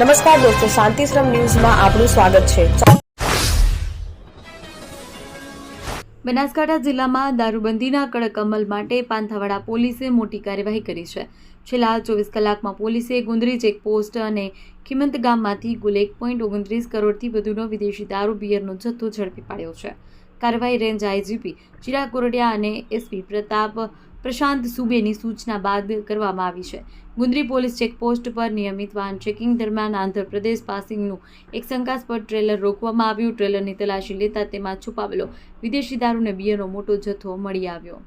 નમસ્કાર દોસ્તો, શાંતિશ્રમ ન્યૂઝમાં આપનું સ્વાગત છે. બનાસકાંઠા જિલ્લામાં દારૂબંધીના કડક અમલ માટે પાંથાવાડા પોલીસે મોટી કાર્યવાહી કરી છે. છેલ્લા ચોવીસ કલાકમાં પોલીસે ગુંદરી ચેકપોસ્ટ અને ખીમંત ગામમાંથી કુલ એક પોઈન્ટ ઓગણત્રીસ કરોડથી વધુનો વિદેશી દારૂ બિયરનો જથ્થો ઝડપી પાડ્યો છે. કાર્યવાહી રેન્જ આઈજીપી ચિરાગ કોરડિયા અને એસપી પ્રતાપ પ્રશાંત સુબેની સૂચના બાદ કરવામાં આવી છે. ગુંદરી પોલીસ ચેકપોસ્ટ પર નિયમિત વાહન ચેકિંગ દરમિયાન આંધ્રપ્રદેશ પાસિંગનું એક શંકાસ્પદ ટ્રેલર રોકવામાં આવ્યું. ટ્રેલરની તલાશી લેતા તેમાં છુપાવેલો વિદેશી દારૂને બિયરનો મોટો જથ્થો મળી આવ્યો.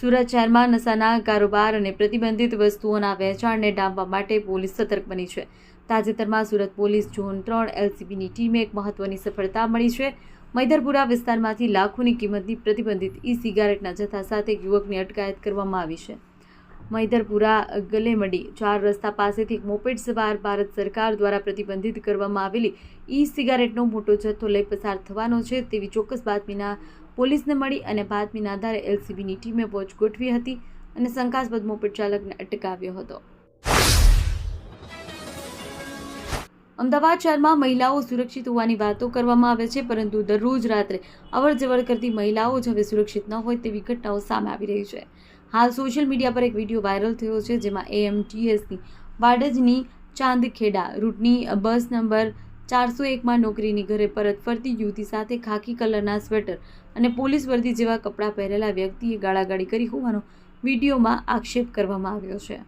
સુરત શહેરમાં નશાના કારોબાર અને પ્રતિબંધિત વસ્તુઓના વેચાણને ડામવા માટે પોલીસ સતર્ક બની છે. તાજેતરમાં સુરત પોલીસ ઝોન ત્રણ એલસીબીની ટીમે એક મહત્વની સફળતા મળી છે. મૈદરપુરા વિસ્તારમાંથી લાખોની કિંમતની પ્રતિબંધિત ઈ સિગારેટના જથ્થા સાથે એક યુવકની અટકાયત કરવામાં આવી છે. મૈદરપુરા ગલેમડી ચાર રસ્તા પાસેથી મોપેડ સવાર ભારત સરકાર દ્વારા પ્રતિબંધિત કરવામાં આવેલી ઈ સિગારેટનો મોટો જથ્થો લઈ પસાર થવાનો છે તેવી ચોક્કસ બાતમીના પોલીસને મળી અને બાતમીના આધારે એલસીબીની ટીમે વોચ ગોઠવી હતી અને શંકાસ્પદ મોપેડ ચાલકને અટકાવ્યો હતો. અમદાવાદ શહેરમાં મહિલાઓ સુરક્ષિત હોવાની વાતો કરવામાં આવે છે, પરંતુ દરરોજ રાત્રે અવરજવર કરતી મહિલાઓ જ હવે સુરક્ષિત ન હોય તેવી ઘટનાઓ સામે આવી રહી છે. હાલ સોશિયલ મીડિયા પર એક વીડિયો વાયરલ થયો છે, જેમાં એએમટીએસની વાડજની ચાંદખેડા રૂટની બસ નંબર ચારસો એકમાં નોકરીની ઘરે પરત ફરતી યુવતી સાથે ખાકી કલરના સ્વેટર અને પોલીસ વર્દી જેવા કપડાં પહેરેલા વ્યક્તિએ ગાળાગાળી કરી હોવાનો વિડીયોમાં આક્ષેપ કરવામાં આવ્યો છે.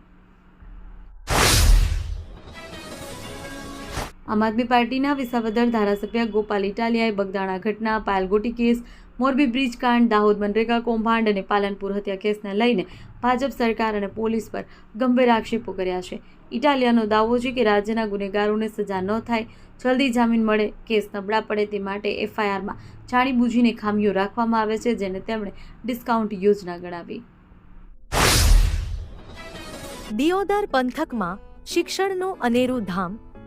આમ આદમી પાર્ટીના વિસાવદર ધારાસભ્ય ગોપાલ ઇટાલિયાએ બગદાણા ઘટના પાયલગોટી કેસ, મોરબી બ્રિજ કાંડ, દાહોદ મનરેગા કૌભાંડ અને પાલનપુર હત્યા કેસને લઈને ભાજપ સરકાર અને પોલીસ પર ગંભીર આક્ષેપો કર્યા છે. ઇટાલિયાનો દાવો છે કે રાજ્યના ગુનેગારોને સજા ન થાય, જલ્દી જામીન મળે, કેસ નબળા પડે તે માટે એફઆઈઆરમાં જાણીબૂજીને ખામીઓ રાખવામાં આવે છે, જેને તેમણે ડિસ્કાઉન્ટ યોજના ગણાવી. દિયોદર પંથકમાં શિક્ષણનું અનેરું ધામ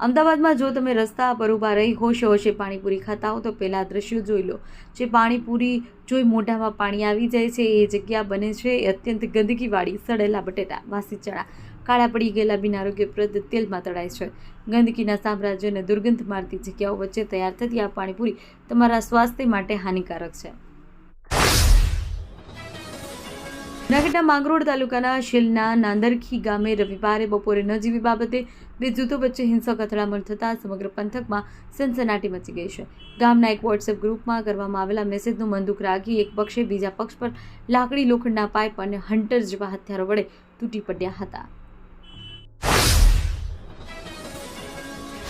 અમદાવાદમાં જો તમે રસ્તા પર ઊભા રહી હોશે હોશે પાણીપુરી ખાતા હો તો પહેલાં દ્રશ્યો જોઈ લો. જે પાણીપુરી જોઈ મોઢામાં પાણી આવી જાય છે, એ જગ્યા બને છે એ અત્યંત ગંદકીવાળી, સડેલા બટેટા, વાસી ચણા, કાળા પડી ગયેલા બિન આરોગ્યપ્રદ તેલમાં તળાય છે. ગંદકીના સામ્રાજ્ય અને દુર્ગંધ મારતી જગ્યાઓ વચ્ચે તૈયાર થતી આ પાણીપુરી તમારા સ્વાસ્થ્ય માટે હાનિકારક છે. જૂનાગઢના માંગરોળ તાલુકાના શિલના નાંદરખી ગામે રવિવારે બપોરે નજીવી બાબતે બે જૂથો વચ્ચે હિંસક અથડામણ થતાં સમગ્ર પંથકમાં સનસનાટી મચી ગઈ છે. ગામના એક વોટ્સએપ ગ્રુપમાં કરવામાં આવેલા મેસેજનું બંદૂક રાખી એક પક્ષે બીજા પક્ષ પર લાકડી લોખંડના પાઇપ અને હન્ટર જેવા હથિયારો વડે તૂટી પડ્યા હતા.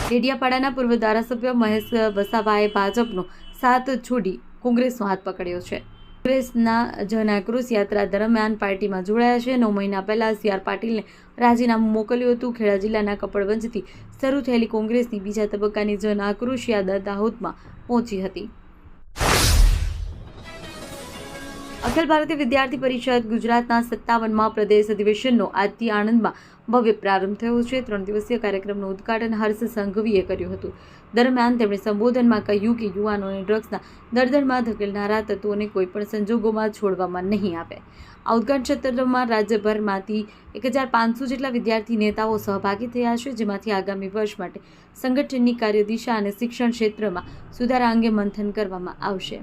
ડેડિયાપાડાના પૂર્વ ધારાસભ્ય મહેશ વસાવાએ ભાજપનો સાથ છોડી કોંગ્રેસનો હાથ પકડ્યો છે. કોંગ્રેસના જનાક્રોશ યાત્રા દરમિયાન પાર્ટીમાં જોડાયા છે. નવ મહિના પહેલા સી આર પાટીલને રાજીનામું મોકલ્યું હતું. ખેડા જિલ્લાના કપડવંજથી શરૂ થયેલી કોંગ્રેસની બીજા તબક્કાની જન આક્રોશ યાદા દાહોદમાં પહોંચી હતી. અખિલ ભારતીય વિદ્યાર્થી પરિષદ ગુજરાતના સત્તાવનમાં પ્રદેશ અધિવેશનનો આજથી આણંદમાં ભવ્ય પ્રારંભ થયો છે. ત્રણ દિવસીય કાર્યક્રમનું ઉદ્ઘાટન હર્ષ સંઘવીએ કર્યું હતું. દરમિયાન તેમણે સંબોધનમાં કહ્યું કે યુવાનોને ડ્રગ્સના દરદરમાં ધકેલનારા તત્વોને કોઈપણ સંજોગોમાં છોડવામાં નહીં આવે. આ ઉદઘાટન સત્રમાં રાજ્યભરમાંથી એક હજાર પાંચસો જેટલા વિદ્યાર્થી નેતાઓ સહભાગી થયા છે, જેમાંથી આગામી વર્ષ માટે સંગઠનની કાર્યદિશા અને શિક્ષણ ક્ષેત્રમાં સુધારા અંગે મંથન કરવામાં આવશે.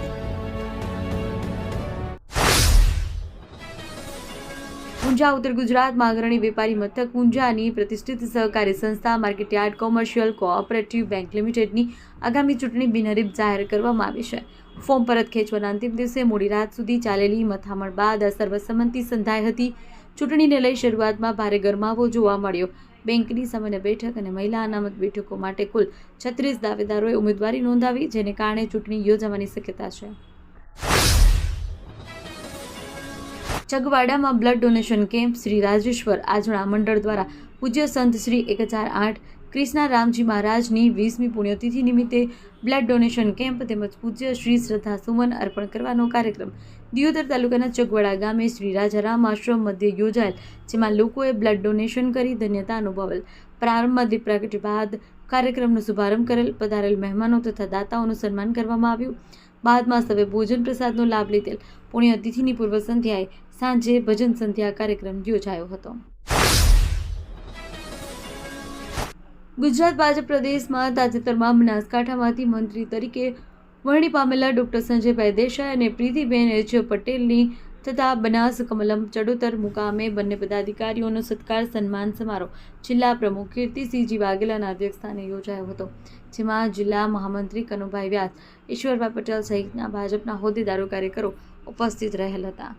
ઊંઝા ઉત્તર ગુજરાતમાં અગ્રણી વેપારી મથક ઊંઝાની પ્રતિષ્ઠિત સહકારી સંસ્થા, market yard, commercial cooperative bank લિમિટેડની આગામી ચૂંટણી બિનહરીફ જાહેર કરવામાં આવી છે. ફોર્મ પરત ખેંચવાના અંતિમ દિવસે મોડી રાત સુધી ચાલેલી મથામણ બાદ આ સર્વસંમતિ સંધાઈ હતી. ચૂંટણીને લઈ શરૂઆતમાં ભારે ગરમાવો જોવા મળ્યો. બેંકની સામાન્ય બેઠક અને મહિલા અનામત બેઠકો માટે કુલ છત્રીસ દાવેદારોએ ઉમેદવારી નોંધાવી, જેને કારણે ચૂંટણી યોજાવાની શક્યતા છે. ચગવાડામાં blood donation camp Shri Rajeshwar Aajana મંડળ દ્વારા પૂજ્ય સંત શ્રી એક હજાર આઠ ક્રિષ્ના રામજી મહારાજની વીસમી પુણ્યતિથિ નિમિત્તે બ્લડ ડોનેશન કેમ્પ તેમજ પૂજ્ય શ્રી શ્રદ્ધા સુમન અર્પણ કરવાનો કાર્યક્રમ. દિયોદર તાલુકાના ચગવાડા ગામે શ્રી રાજારામ આશ્રમ મધ્યે યોજાયેલ, જેમાં લોકોએ બ્લડ ડોનેશન કરી ધન્યતા અનુભવેલ. પ્રારંભમાં દીપ પ્રગટ બાદ કાર્યક્રમનો શુભારંભ કરેલ, પધારેલ મહેમાનો તથા દાતાઓનું સન્માન કરવામાં આવ્યું. બાદમાં સવે ભોજન પ્રસાદનો લાભ લીધેલ. પુણ્ય અતિથિની પૂર્વ સંધ્યાએ સાંજે ભજન સંધ્યા કાર્યક્રમ યોજાયો હતો. ગુજરાત ભાજપ પ્રદેશમાં તાજેતરમાં બનાસકાંઠામાંથી મંત્રી તરીકે વરણી પામેલા ડૉક્ટર સંજયભાઈ દેસાઈ અને પ્રીતિબેન એચ. પટેલની તથા બનાસ કમલમ ચડોતર મુકામે બંને પદાધિકારીઓનો સત્કાર સન્માન સમારોહ જિલ્લા પ્રમુખ કીર્તિસિંહજી વાઘેલાના અધ્યક્ષસ્થાને યોજાયો હતો, જેમાં જિલ્લા મહામંત્રી કનુભાઈ વ્યાસ, ઈશ્વરભાઈ પટેલ સહિતના ભાજપના હોદ્દેદારો કાર્યકરો ઉપસ્થિત રહેલ હતા.